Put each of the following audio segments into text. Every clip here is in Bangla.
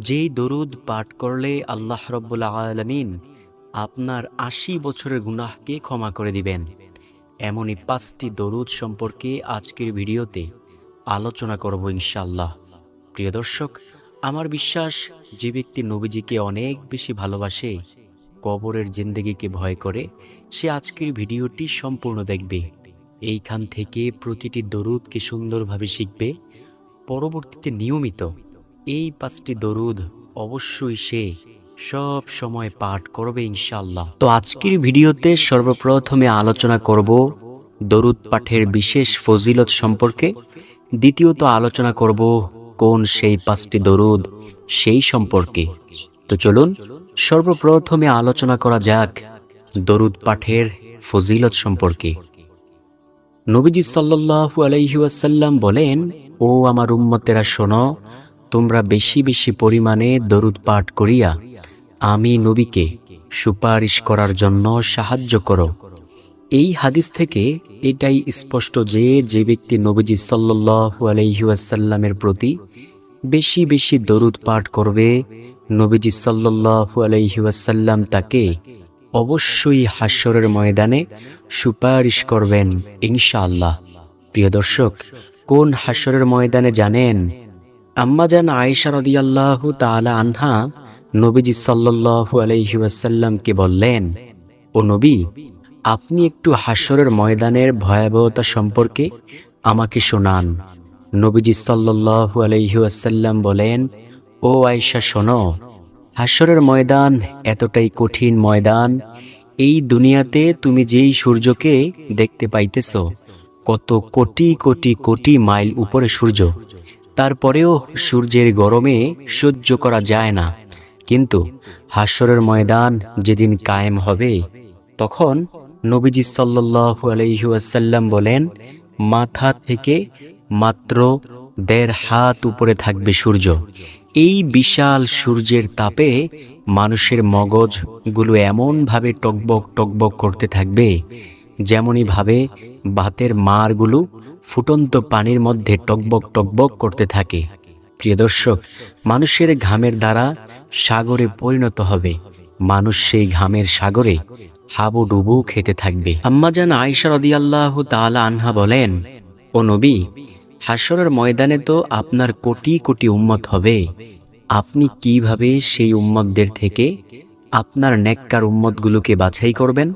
যেই দরুদ পাঠ করলে আল্লাহ রব্বুল আলমিন আপনার আশি বছরের গুনাহকে ক্ষমা করে দিবেন। এমনই পাঁচটি দরুদ সম্পর্কে আজকের ভিডিওতে আলোচনা করব ইনশাল্লাহ প্রিয় দর্শক, আমার বিশ্বাস, যে ব্যক্তি নবীজিকে অনেক বেশি ভালোবাসে, কবরের জিন্দগিকে ভয় করে, সে আজকের ভিডিওটি সম্পূর্ণ দেখবে। এইখান থেকে প্রতিটি দরুদকে সুন্দরভাবে শিখবে, পরবর্তীতে নিয়মিত এই পাঁচটি দরুদ অবশ্যই সে সব সময় পাঠ করবে ইনশাল্লাহ তো আজকের ভিডিওতে সর্বপ্রথমে আলোচনা করব দরুদ পাঠের বিশেষ ফজিলত সম্পর্কে। দ্বিতীয়ত আলোচনা করব কোন সেই পাঁচটি দরুদ সেই সম্পর্কে। তো চলুন, সর্বপ্রথমে আলোচনা করা যাক দরুদ পাঠের ফজিলত সম্পর্কে। নবীজি সাল্লাল্লাহু আলাইহি ওয়াসাল্লাম বলেন, ও আমার উম্মতেরা শোনো তোমরা বেশি বেশি পরিমাণে দরুদ পাঠ করিয়া আমি নবীকে সুপারিশ করার জন্য সাহায্য করো। এই হাদিস থেকে এটাই স্পষ্ট যে যে ব্যক্তি নবীজি সাল্লাল্লাহু আলাইহি ওয়াসাল্লামের প্রতি বেশি বেশি দরুদ পাঠ করবে, নবীজি সাল্লাল্লাহু আলাইহি ওয়াসাল্লাম তাকে অবশ্যই হাস্যরের ময়দানে সুপারিশ করবেন ইনশাআল্লাহ। প্রিয় দর্শক, কোন হাস্যরের ময়দানে জানেন? আম্মাজান আয়েশা রদিয়াল্লাহু তাআলা আনহা নবীজি সাল্লাল্লাহু আলাইহি ওয়াসাল্লামকে বললেন, ও নবী, আপনি একটু হাস্যরের ময়দানের ভয়াবহতা সম্পর্কে আমাকে শোনান। নবীজি সাল্লাল্লাহু আলাইহি ওয়াসাল্লাম বলেন, ও আয়েশা, শোনো হাস্যরের ময়দান এতটাই কঠিন ময়দান, এই দুনিয়াতে তুমি যেই সূর্যকে দেখতে পাইতেছ, কত কোটি কোটি কোটি মাইল উপরে সূর্য তারপরেও সূর্যের গরমে সহ্য করা যায় না। কিন্তু হাস্যরের ময়দান যেদিন কায়েম হবে, তখন নবীজি সাল্লাল্লাহু আলাইহি ওয়াসাল্লাম বলেন, মাথা থেকে মাত্র দেড় হাত উপরে থাকবে সূর্য। এই বিশাল সূর্যের তাপে মানুষের মগজগুলো এমনভাবে টকবক টকবক করতে থাকবে যেমনই ভাবে ভাতের মারগুলো ফুটন্ত পানির মধ্যে টকবক টকবক করতে থাকে। প্রিয় দর্শক, মানুষের ঘামের দ্বারা সাগরে পরিণত হবে। মানুষ সেই ঘামের সাগরে হাবুডুবু খেতে থাকবে। আম্মাজান আয়েশা রদিয়াল্লাহু তাআলা আনহা বলেন, ও নবী হাসরের ময়দানে তো আপনার কোটি কোটি উম্মত হবে। আপনি কীভাবে সেই উম্মতদের থেকে আপনার নেককার উম্মতগুলোকে বাছাই করবেন?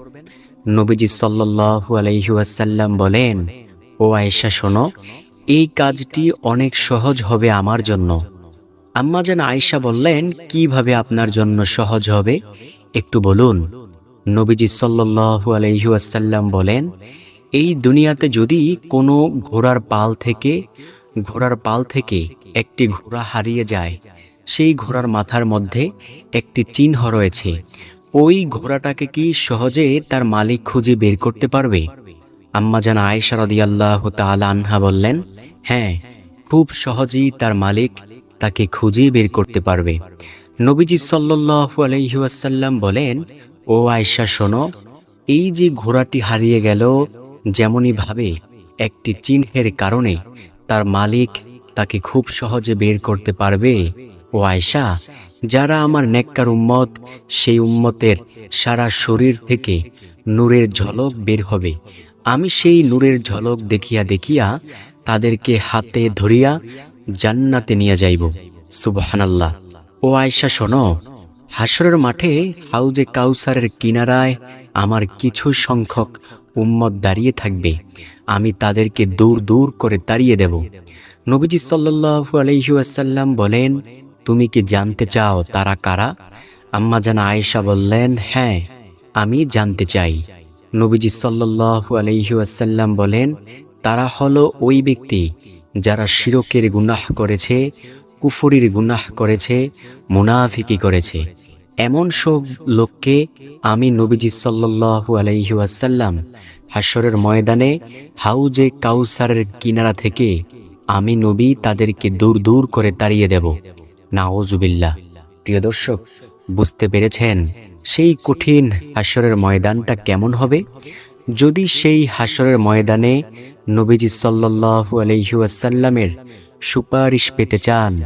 নবীজি সাল্লাল্লাহু আলাইহি ওয়াসাল্লাম বলেন ও আয়েশা, শোনো, এই কাজটি অনেক সহজ হবে আমার জন্য। আম্মা যেন আয়েশা বললেন, কীভাবে আপনার জন্য সহজ হবে? একটু বলুন। নবীজি সাল্লাল্লাহু আলাইহি ওয়াসাল্লাম বলেন, এই দুনিয়াতে যদি কোনো ঘোড়ার পাল থেকে, ঘোড়ার পাল থেকে একটি ঘোড়া হারিয়ে যায়, সেই ঘোড়ার মাথার মধ্যে একটি চিহ্ন রয়েছে। ওই ঘোড়াটাকে কি সহজে তার মালিক খুঁজে বের করতে পারবে? আম্মা জান আয়েশা রদিয়াল্লাহ তাআলা আনহা বললেন হ্যাঁ খুব সহজেই তার মালিক তাকে খুঁজে বের করতে পারবে। নবীজি সাল্লাল্লাহু আলাইহি ওয়াসাল্লাম বলেন, ও আয়েশা, শোনো, এই যে ঘোড়াটি হারিয়ে গেল, যেমনই ভাবে একটি চিহ্নের কারণে তার মালিক তাকে খুব সহজে বের করতে পারবে, ও আয়সা যারা আমার নেককার উম্মত, সেই উম্মতের সারা শরীর থেকে নূরের ঝলক বের হবে। আমি সেই নূরের ঝলক দেখিয়া দেখিয়া তাদেরকে হাতে ধরিয়া জান্নাতে নিয়ে যাইব। সুবহানাল্লাহ। ও আয়সা শোনো হাসরের মাঠে হাউজে কাউসারের কিনারায় আমার কিছু সংখ্যক উম্মত দাঁড়িয়ে থাকবে। আমি তাদেরকে দূর দূর করে তাড়িয়ে দেব। নবীজি সাল্লাল্লাহু আলাইহি ওয়াসাল্লাম বলেন, তুমি কি জানতে চাও তারা কারা? আম্মা জানা আয়েশা বললেন হ্যাঁ আমি জানতে চাই। নবীজি সাল্লাল্লাহু আলাইহি ওয়াসাল্লাম বলেন, তারা হলো ওই ব্যক্তি যারা শিরকের গুনাহ করেছে, কুফরির গুনাহ করেছে, মুনাফিকি করেছে। এমন সব লোককে আমি নবীজি সাল্লাল্লাহু আলাইহি ওয়াসাল্লাম হাসরের ময়দানে হাউজে কাউসারের কিনারা থেকে আমি নবী তাদেরকে দূর দূর করে তাড়িয়ে দেব। নাওজুবিল্লাহ প্রিয় দর্শক, বুঝতে পেরেছেন সেই কঠিন হাসরের ময়দানটা কেমন হবে? যদি সেই হাসরের ময়দানে নবীজি সাল্লাল্লাহু আলাইহি ওয়াসাল্লামের সুপারিশ পেতে চান,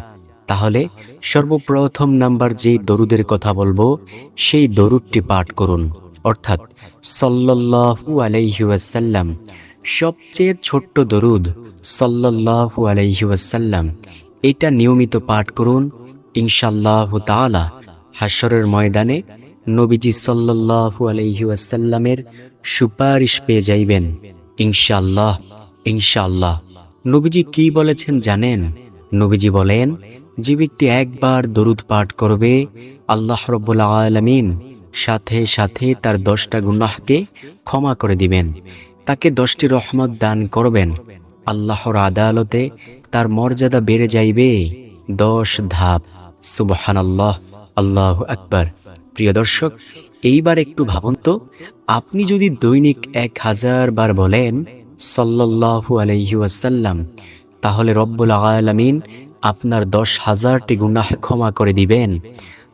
তাহলে সর্বপ্রথম নাম্বার যেই দরুদের কথা বলব, সেই দরুদটি পাঠ করুন। অর্থাৎ সল্লাল্লাহু আলাইহি ওয়াসাল্লাম, সবচেয়ে ছোট্ট দরুদ সল্লাল্লাহু আলাইহি ওয়াসাল্লাম, এটা নিয়মিত পাঠ করুন। ইনশাল্লাহ তাআলা হাসরের ময়দানে নবীজি সল্লাল্লাহু আলাইহি ওয়াসাল্লামের সুপারিশ পেয়ে যাইবেন। ইনশাল্লাহ ইনশাল্লাহ নবীজি কি বলেছেন জানেন? নবীজি বলেন, যে ব্যক্তি একবার দরুদ পাঠ করবে, আল্লাহ রব্বুল আলামিন সাথে সাথে তার দশটা গুনাহকে ক্ষমা করে দিবেন। তাকে দশটি রহমত দান করবেন। আল্লাহর আদালতে তার মর্যাদা বেড়ে যাইবে। দশ ধাপ। সুবহান আল্লাহ আল্লাহ আকবার। প্রিয় দর্শক, এইবার একটু ভাবুন তো, আপনি যদি দৈনিক এক হাজার বার বলেন, সাল্লাল্লাহু আলাইহি ওয়াসাল্লাম, তাহলে রব্বুল আলামিন আপনার দশ হাজারটি গুনাহ ক্ষমা করে দিবেন,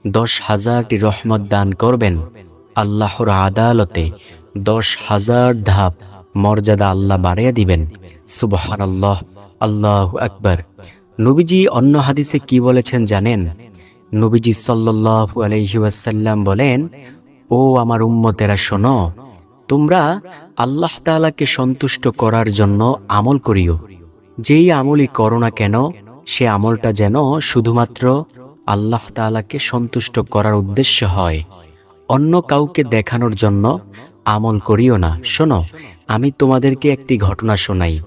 দশ হাজারটি রহমত দান করবেন, আল্লাহর আদালতে দশ হাজার ধাপ মর্যাদা আল্লাহ বাড়িয়ে দিবেন। সুবহান আল্লাহ আল্লাহ আকবর। নবীজি অন্য হাদিসে কি বলেছেন জানেন? নবীজি সাল্লাল্লাহু আলাইহি ওয়াসাল্লাম বলেন, ও আমার উম্মতেরা, শোনো, তোমরা আল্লাহ তাআলাকে সন্তুষ্ট করার জন্য আমল করিও। যেই আমলই করো না কেন, সে আমলটা যেন শুধুমাত্র আল্লাহ তাআলাকে সন্তুষ্ট করার উদ্দেশ্য হয়। অন্য কাউকে দেখানোর জন্য আমল করিও না। শোনো, আমি তোমাদেরকে একটি ঘটনা শোনাই।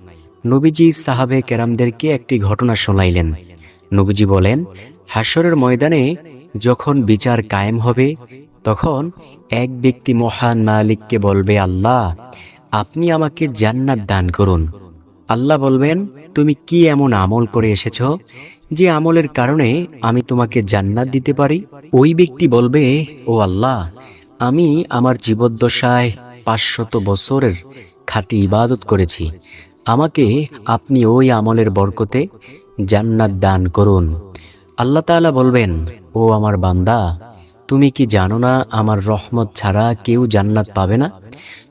নবীজি সাহাবে কেরামদেরকে একটি ঘটনা শোনাইলেন। নবীজি বলেন হাসরের ময়দানে যখন বিচার কায়েম হবে, তখন এক ব্যক্তি মহান মালিককে বলবে, আল্লাহ, আপনি আমাকে জান্নাত দান করুন। আল্লাহ বলবেন, তুমি কি এমন আমল করে এসেছ যে আমলের কারণে আমি তোমাকে জান্নাত দিতে পারি? ওই ব্যক্তি বলবে, ও আল্লাহ, আমি আমার জীবদ্দশায় পাঁচশত বছরের খাঁটি ইবাদত করেছি। আমাকে আপনি ওই আমলের বরকতে জান্নাত দান করুন। আল্লাহ তাআলা বলবেন, ও আমার বান্দা, তুমি কি জানো না আমার রহমত ছাড়া কেউ জান্নাত পাবে না?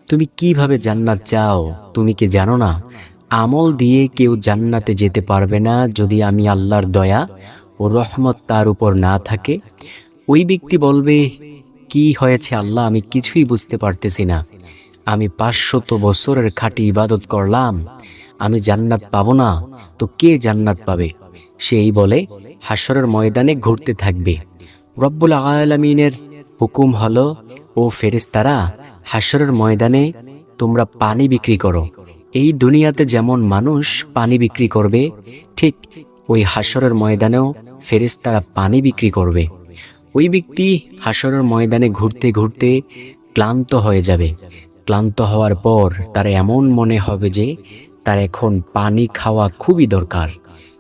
তুমি কীভাবে জান্নাত চাও? তুমি কি জানো না? আমল দিয়ে কেউ জান্নাতে যেতে পারবে না যদি আমি আল্লাহর দয়া ও রহমত তার উপর না থাকে? ওই ব্যক্তি বলবে, কি হয়েছে আল্লাহ, আমি কিছুই বুঝতে পারতেছি না। আমি পাঁচশত বছরের খাঁটি ইবাদত করলাম। আমি জান্নাত পাবো না, তো কে জান্নাত পাবে? সেই বলে হাসরের ময়দানে ঘুরতে থাকবে। রব্বুল আলামিনের হুকুম হলো, ও ফেরেশতারা হাসরের ময়দানে তোমরা পানি বিক্রি করো। এই দুনিয়াতে যেমন মানুষ পানি বিক্রি করবে, ঠিক ওই হাসরের ময়দানেও ফেরেশতারা পানি বিক্রি করবে। ওই ব্যক্তি হাসরের ময়দানে ঘুরতে ঘুরতে ক্লান্ত হয়ে যাবে। ক্লান্ত হওয়ার পর তার এমন মনে হবে যে, তার এখন পানি খাওয়া খুবই দরকার।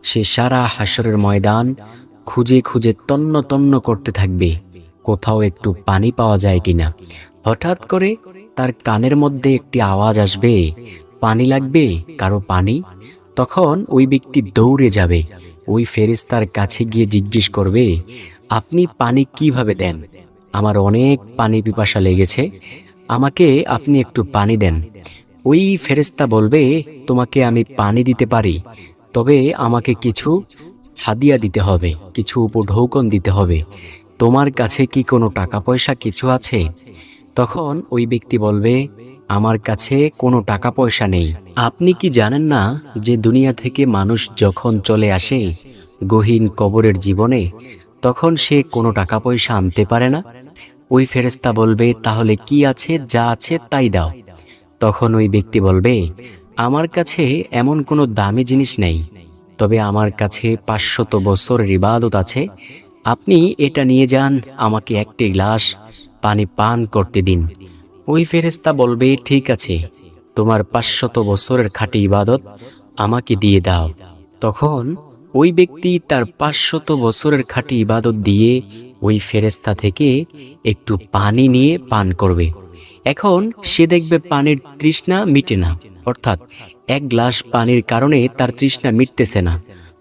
সে সারা হাসরের ময়দান খুঁজে খুঁজে তন্ন তন্ন করতে থাকবে। কোথাও একটু পানি পাওয়া যায় কিনা। হঠাৎ করে তার কানের মধ্যে একটি আওয়াজ আসবে। পানি লাগবে? কারও পানি? তখন ওই ব্যক্তি দৌড়ে যাবে। ওই ফেরেস্তার কাছে গিয়ে জিজ্ঞেস করবে, আপনি পানি কীভাবে দেন? আমার অনেক পানি পিপাসা লেগেছে। আমাকে আপনি একটু পানি দেন। ওই ফেরেস্তা বলবে, তোমাকে আমি পানি দিতে পারি। তবে আমাকে কিছু হাদিয়া দিতে হবে, কিছু উপঢৌকন দিতে হবে। তোমার কাছে কি কোনো টাকা পয়সা কিছু আছে? তখন ওই ব্যক্তি বলবে, আমার কাছে কোনো টাকা পয়সা নেই। আপনি কি জানেন না যে দুনিয়া থেকে মানুষ যখন চলে আসে গহীন কবরের জীবনে, তখন সে কোনো টাকা পয়সা আনতে পারে না? ওই ফেরেস্তা বলবে, তাহলে কি আছে, যা আছে তাই দাও। তখন ওই ব্যক্তি বলবে আমার কাছে এমন কোনো দামি জিনিস নেই, তবে আমার কাছে পাঁচশত বছরের ইবাদত আছে। আপনি এটা নিয়ে যান, আমাকে একটি গ্লাস পানি পান করতে দিন। ওই ফেরেস্তা বলবে, ঠিক আছে, তোমার পাঁচশত বছরের খাঁটি ইবাদত আমাকে দিয়ে দাও। তখন ওই ব্যক্তি তার পাঁচশত বছরের খাঁটি ইবাদত দিয়ে ওই ফেরেস্তা থেকে একটু পানি নিয়ে পান করবে। এখন সে দেখবে পানির তৃষ্ণা মিটে না। অর্থাৎ এক গ্লাস পানির কারণে তার তৃষ্ণা মিটতেছে না।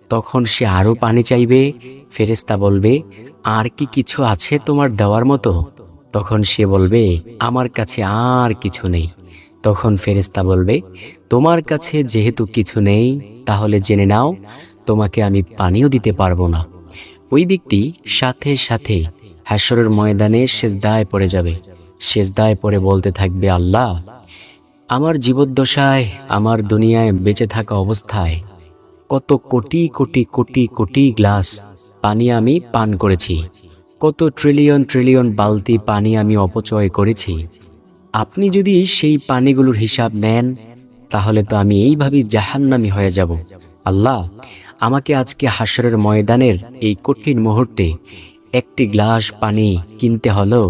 তখন সে আরও পানি চাইবে ফেরেস্তা বলবে, আর কি কিছু আছে তোমার দেওয়ার মতো? তখন সে বলবে, আমার কাছে আর কিছু নেই। তখন ফেরেস্তা বলবে, তোমার কাছে যেহেতু কিছু নেই, তাহলে জেনে নাও, তোমাকে আমি পানিও দিতে পারব না। ওই ব্যক্তি সাথে সাথে হাসরের ময়দানে সেজদায় পড়ে যাবে। সেজদায় পরে বলতে থাকবে আল্লাহ, আমার জীবদ্দশায়, আমার দুনিয়ায় বেঁচে থাকা অবস্থায় কত কোটি কোটি কোটি কোটি গ্লাস পানি আমি পান করেছি, কত ট্রিলিয়ন ট্রিলিয়ন বালতি পানি আমি অপচয় করেছি। আপনি যদি সেই পানিগুলোর হিসাব নেন, তাহলে তো আমি এইভাবেই জাহান্নামি হয়ে যাব। আল্লাহ, আমাকে আজকে হাসরের ময়দানের এই কঠিন মুহূর্তে একটি গ্লাস পানি কিনতে হলো।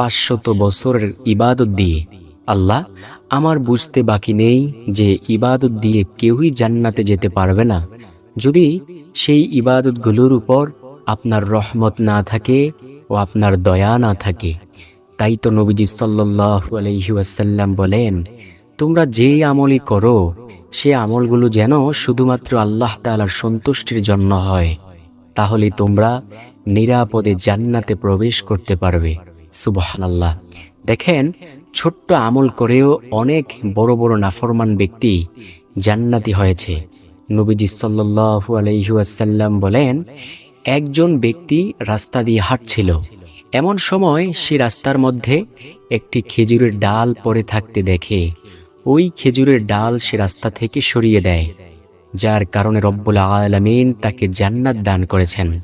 পাঁচশত বছরের ইবাদত দিয়ে। আল্লাহ, আমার বুঝতে বাকি নেই যে ইবাদত দিয়ে কেউই জান্নাতে যেতে পারবে না। যদি সেই ইবাদতগুলোর উপর আপনার রহমত না থাকে ও আপনার দয়া না থাকে, তাই তো নবীজি সাল্লাল্লাহু আলাইহি বলেন, তোমরা যে আমলই করো, সে আমলগুলো যেন শুধুমাত্র আল্লাহ তাআলার সন্তুষ্টির জন্য হয়। তাহলে তোমরা নিরাপদে জান্নাতে প্রবেশ করতে পারবে। সুবহানাল্লাহ। দেখেন, ছোট্ট আমল করেও অনেক বড় বড় নাফরমান ব্যক্তি জান্নাতি হয়েছে। নবীজি সাল্লাল্লাহু আলাইহি ওয়াসাল্লাম বলেন, একজন ব্যক্তি রাস্তা দিয়ে হাঁটছিল। এমন সময় সে রাস্তার মধ্যে একটি খেজুরের ডাল পড়ে থাকতে দেখে। ওই খেজুরের ডাল সে রাস্তা থেকে সরিয়ে দেয়, যার কারণে রব্বুল আলামিন তাকে জান্নাত দান করেছেন।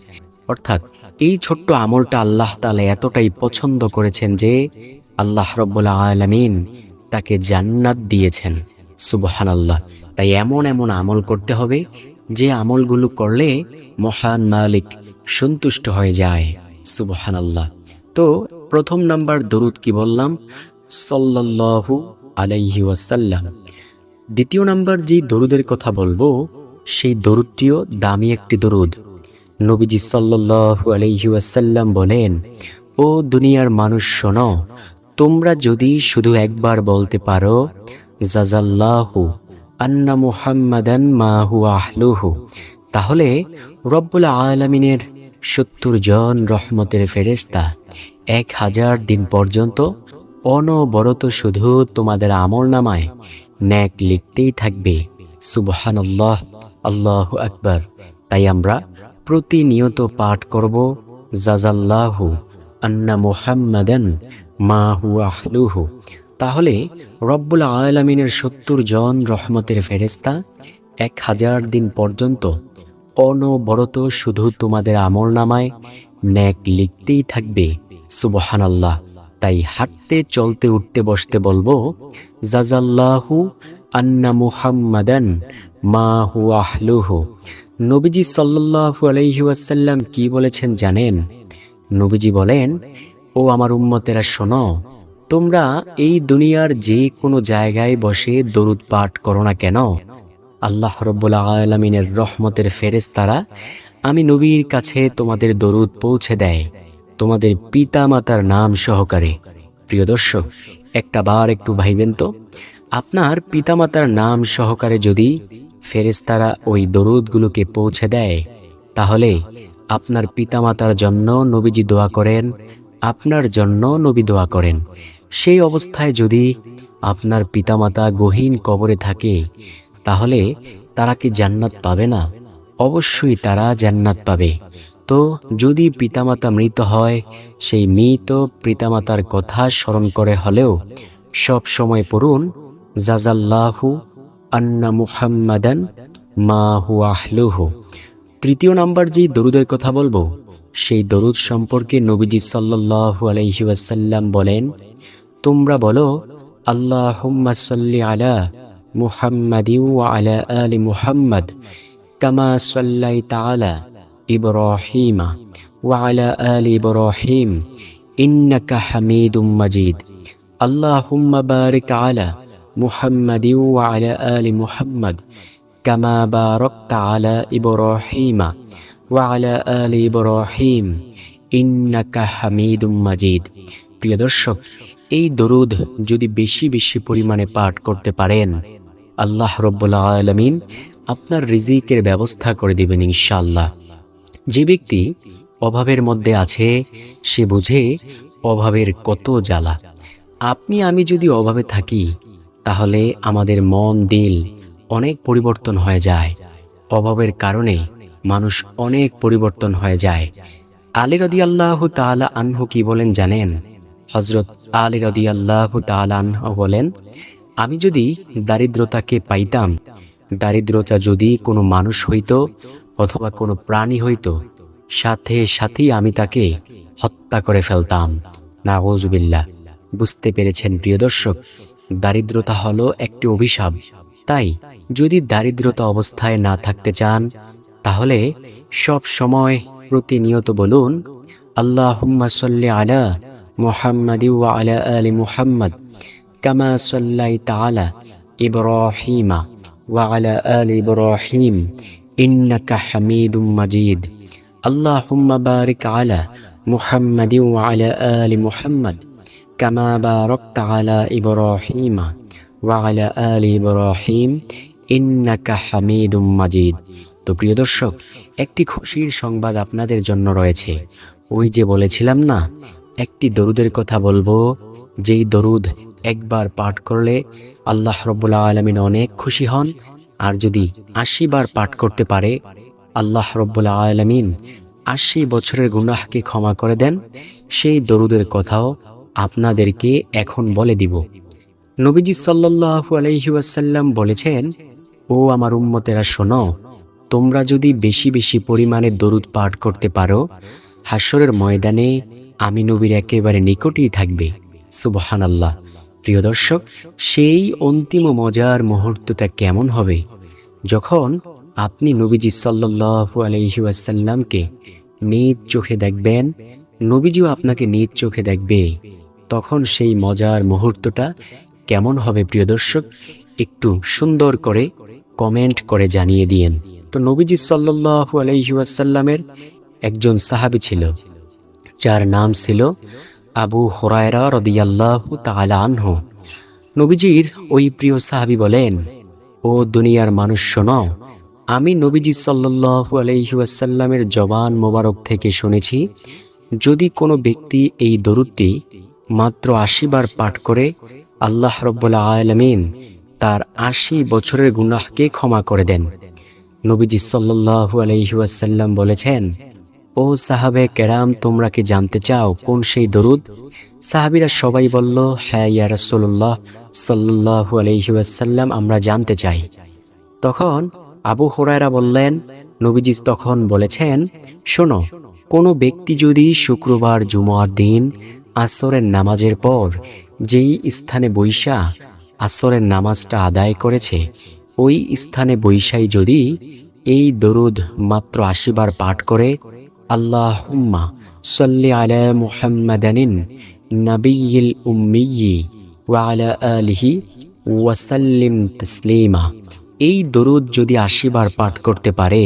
অর্থাৎ এই ছোট্ট আমলটা আল্লাহ তাআলা এতটাই পছন্দ করেছেন যে আল্লাহ রব্বুল আলামিন তাকে জান্নাত দিয়েছেন। সুবহান আল্লাহ তাই এমন এমন আমল করতে হবে, যে আমলগুলো করলে মহান মালিক সন্তুষ্ট হয়ে যায়। সুবহান আল্লাহ তো প্রথম নাম্বার দরুদ কি বললাম? সাল্লাল্লাহু আলাইহি ওয়াসাল্লাম। দ্বিতীয় নাম্বার যে দরুদের কথা বলব, সেই দরুদটিও দামি একটি দরুদ। নবীজি সাল্লাল্লাহু আলাইহি ওয়াসাল্লাম বলেন, ও দুনিয়ার মানুষ শোনো, তোমরা যদি শুধু একবার বলতে পারো জাজাল্লাহু আন্না মুহাম্মাদান মা হুয়া আহলুহু, তাহলে রব্বুল আলামিনের সত্তর জন রহমতের ফেরেশতা এক হাজার দিন পর্যন্ত অনবরত শুধু তোমাদের আমল নামায় ন্যাক লিখতেই থাকবে। সুবহানাল্লাহ, আল্লাহ আকবার। তাই আমরা প্রতিনিয়ত পাঠ করব, জাজাল্লাহু আন্না মুহাম্মাদান মা হুয়া আহলুহু। তাহলে রব্বুল আলামিনের সত্তর জন রহমতের ফেরেস্তা এক হাজার দিন পর্যন্ত অনবরত শুধু তোমাদের আমল নামায় ন্যাক লিখতেই থাকবে, সুবহানাল্লাহ। তাই হাঁটতে, চলতে, উঠতে, বসতে বলব, জাজাল্লাহু আন্না মুহাম্মাদান মা হু আহলুহু। নবীজি সাল্লাল্লাহু আলাইহি ওয়াসাল্লাম কি বলেছেন জানেন? নবীজি বলেন, ও আমার উম্মতেরা, শোনো, তোমরা এই দুনিয়ার যে কোনো জায়গায় বসে দরুদ পাঠ করো না কেন? আল্লাহ রব্বুল আলমিনের রহমতের ফেরেশতারা, আমি নবীর কাছে তোমাদের দরুদ পৌঁছে দেয়। তোমাদের পিতা মাতার নাম সহকারে। প্রিয় দর্শক, একটা বার একটু ভাইবেন তো। আপনার পিতামাতার নাম সহকারে যদি ফেরেশতারা ওই দরুদগুলোকে পৌঁছে দেয়। তাহলে আপনার পিতামাতার জন্য নবীজি দোয়া করেন, আপনার জন্য নবী দোয়া করেন। সেই অবস্থায় যদি আপনার পিতামাতা গহীন কবরে থাকে, তাহলে তারা কি জান্নাত পাবে না? অবশ্যই তারা জান্নাত পাবে। তো যদি পিতামাতা মৃত হয়, সেই মৃত পিতামাতার কথা স্মরণ করে হলেও সব সময় পড়ুন, জাজাল্লাহু আন্না মুহাম্মাদান মা হু আহলুহু। তৃতীয় নাম্বার যে দরুদের কথা বলব, সেই দরুদ সম্পর্কে নবীজি আলাইহি ওয়াসাল্লাম বলেন, তোমরা বলো আল্লাহ সাল্লি আলা মুহাম্মাদি আলা আলি মুহাম্মাদ কামা সাল্লাইতা আলা ইব্রাহিমা ওয়া আলা ইব্রাহিম ইন্নাকা হামিদুম মাজিদ। আল্লাহুম্মা বারিক আলা আলা আলি মুহাম্মাদ, কামা বারাকতা আলা ইব্রাহিমা ওয়া আলা আলি ইব্রাহিম, ইন্নাকা হামিদুম মাজিদ। প্রিয় দর্শক, এই দরুদ যদি বেশি বেশি পরিমাণে পাঠ করতে পারেন, আল্লাহ রব্বুল আলমিন আপনার রিজিকের ব্যবস্থা করে দিবেন ইনশাআল্লাহ। যে ব্যক্তি অভাবের মধ্যে আছে, সে বুঝে অভাবের কত জ্বালা। আপনি, আমি যদি অভাবে থাকি তাহলে আমাদের মন, দিল অনেক পরিবর্তন হয়ে যায়। অভাবের কারণে মানুষ অনেক পরিবর্তন হয়ে যায়। আলী রদি আল্লাহ তালা আনহু কি বলেন জানেন? হজরত আলী রদি আল্লাহ তালা আনহু বলেন, আমি যদি দারিদ্রতাকে পাইতাম, দারিদ্রতা যদি কোনো মানুষ হইতো অথবা কোনো প্রাণী হইতো, সাথে সাথেই আমি তাকে হত্যা করে ফেলতাম। নাগজবিল্লা বুঝতে পেরেছেন প্রিয় দর্শক দারিদ্রতা হলো একটি অভিশাপ। তাই, যদি দারিদ্রতা অবস্থায় না থাকতে চান, তাহলে সব সময় প্রতিনিয়ত বলুন, আল্লাহুম্মা সাল্লি আলা মুহাম্মাদি ওয়া আলা আলি মুহাম্মদ কামা সাল্লাইতা আলা ইব্রাহিমা ওয়া আলা আলি ইব্রাহিম ইন্নাকা হামিদুম মাজিদ। আল্লাহুম্মা বারিক আলা মুহাম্মাদি ওয়া আলা আলি মুহাম্মদ কামা বারাকতা আলা ইব্রাহিমা ওয়া আলা আলি ইব্রাহিম ইন্নাকা হামিদুম মাজিদ তো প্রিয় দর্শক, একটি খুশির সংবাদ আপনাদের জন্য রয়েছে। ওই যে বলেছিলাম না, একটি দরুদের কথা বলব, যেই দরুদ একবার পাঠ করলে আল্লাহ রব্বুল্লা আলমিন অনেক খুশি হন, আর যদি আশি বার পাঠ করতে পারে, আল্লাহ রব্বুল্লা আলমিন আশি বছরের গুনাহকে ক্ষমা করে দেন। সেই দরুদের কথাও আপনাদেরকে এখন বলে দিব। নবীজি সাল্লাল্লাহু আলাইহি ওয়াসাল্লাম বলেছেন, ও আমার উম্মতেরা, শোনো, তোমরা যদি বেশি বেশি পরিমাণে দরুদ পাঠ করতে পারো হাস্যরের ময়দানে আমি নবীর একেবারে নিকটেই থাকবে। সুবহান আল্লাহ প্রিয় দর্শক, সেই অন্তিম মজার মুহূর্তটা কেমন হবে? যখন আপনি নবীজি সাল্লাল্লাহু আলাইহি ওয়াসাল্লামকে নিজ চোখে দেখবেন, নবীজিও আপনাকে নিজ চোখে দেখবে। তখন সেই মজার মুহূর্তটা কেমন হবে, প্রিয় দর্শক? একটু সুন্দর করে কমেন্ট করে জানিয়ে দিয়েন। তো নবীজি সাল্লাল্লাহু আলাইহি ওয়াসাল্লামের একজন সাহাবী ছিল, যার নাম ছিল আবু হোরায়রা রদিয়াল্লাহু তাআলা আনহু। নবীজির ওই প্রিয় সাহাবী বলেন, ও দুনিয়ার মানুষ, শোনো, আমি নবীজি সাল্লাল্লাহু আলাইহি ওয়াসাল্লামের জবান মোবারক থেকে শুনেছি, যদি কোনো ব্যক্তি এই দরুদটি মাত্র আশি বার পাঠ করে আল্লাহ রব্বুল্লা আলমিন তার আশি বছরের গুনাহকে ক্ষমা করে দেন। নবীজি সাল্লাল্লাহু আলাইহি ওয়াসাল্লাম বলেছেন, ও সাহাবে কেরাম, তোমরা কি জানতে চাও কোন সেই দরুদ? সাহাবিরা সবাই বলল হ্যাঁ ইয়া রাসূলুল্লাহ, সাল্লাল্লাহু আলাইহি ওয়াসাল্লাম, আমরা জানতে চাই। তখন আবু হুরায়রা বললেন, নবীজি তখন বলেছেন, শোনো, কোনো ব্যক্তি যদি শুক্রবার, জুমার দিন আসরের নামাজের পর যেই স্থানে বৈশা আসরের নামাজটা আদায় করেছে, ওই স্থানে বৈশাই যদি এই দরুদ মাত্র আশিবার পাঠ করে আল্লাহ উম্মা সাল্লি আলা মুহাম্মাদানিন নবিয়িল উম্মিয়ি ওয়া আলা আলিহি ওয়াসাল্লিম তসলিমা। এই দরুদ যদি আশিবার পাঠ করতে পারে,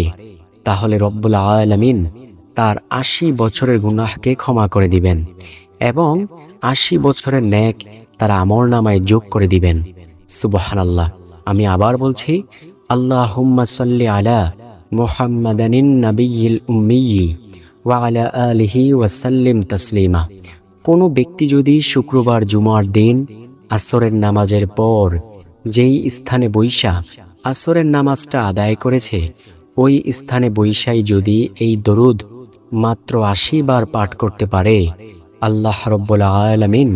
তাহলে রব্বুল আলামিন তার আশি বছরের গুনাহকে ক্ষমা করে দিবেন। এবং আশি বছরের ন্যাক তারা আমর নামায় যোগ করে দিবেন। সুবহানাল্লাহ। আমি আবার বলছি আল্লাহ সাল্লি আলা মুহাম্মাদানিন ওয়া আলা আলিহি ওয়াসাল্লিম তাসলিমা। কোনো ব্যক্তি যদি শুক্রবার জুমার দিন আসরের নামাজের পর যেই স্থানে বৈশা আসরের নামাজটা আদায় করেছে, ওই স্থানে বৈশাই যদি এই দরুদ মাত্র আশি বার পাঠ করতে পারে আল্লাহ রব্বুল আলমিন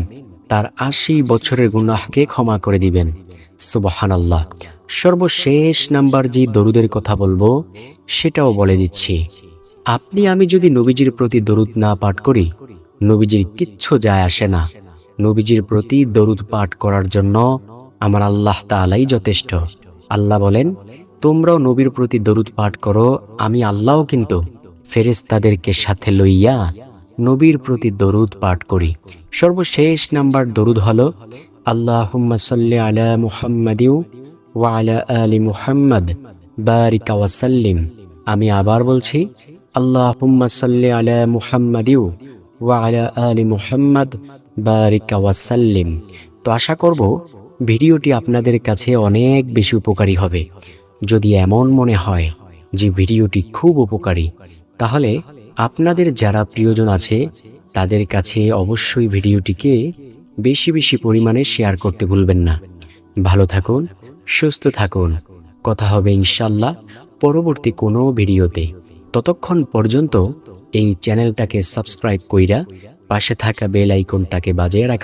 তার আশি বছরের গুনাহকে ক্ষমা করে দিবেন। সুবহান আল্লাহ সর্বশেষ নাম্বার যে দরুদের কথা বলব, সেটাও বলে দিচ্ছি। আপনি, আমি যদি নবীজির প্রতি দরুদ না পাঠ করি, নবীজির কিচ্ছু যায় আসে না। নবীজির প্রতি দরুদ পাঠ করার জন্য আমার আল্লাহ তালাই যথেষ্ট। আল্লাহ বলেন, তোমরাও নবীর প্রতি দরুদ পাঠ করো, আমি আল্লাহও কিন্তু ফেরেস্তাদেরকে সাথে লইয়া নবীর প্রতি দরুদ পাঠ করি। সর্বশেষ নাম্বার দরুদ হলো আল্লাহ সাল্লি আলা মুহাম্মাদিউ ওয়া আলা মুহাম্মদ, বারিকা ওয়াসাল্লিম আমি আবার বলছি আল্লাহ সাল্লি আলা মুহাম্মাদিউ ওয়া আলা আলি মুহাম্মদ, বারিকা ওয়াসাল্লিম তো আশা করব, ভিডিওটি আপনাদের কাছে অনেক বেশি উপকারী হবে। যদি এমন মনে হয় যে ভিডিওটি খুব উপকারী, তাহলে আপনাদের যারা প্রিয়জন আছে, তাদের কাছে অবশ্যই ভিডিওটিকে বেশি বেশি পরিমাণে শেয়ার করতে ভুলবেন না। ভালো থাকুন, সুস্থ থাকুন। কথা হবে ইনশাল্লাহ পরবর্তী কোনো ভিডিওতে। ততক্ষণ পর্যন্ত এই চ্যানেলটাকে সাবস্ক্রাইব কইরা পাশে থাকা বেল আইকনটাকে বাজিয়ে রাখুন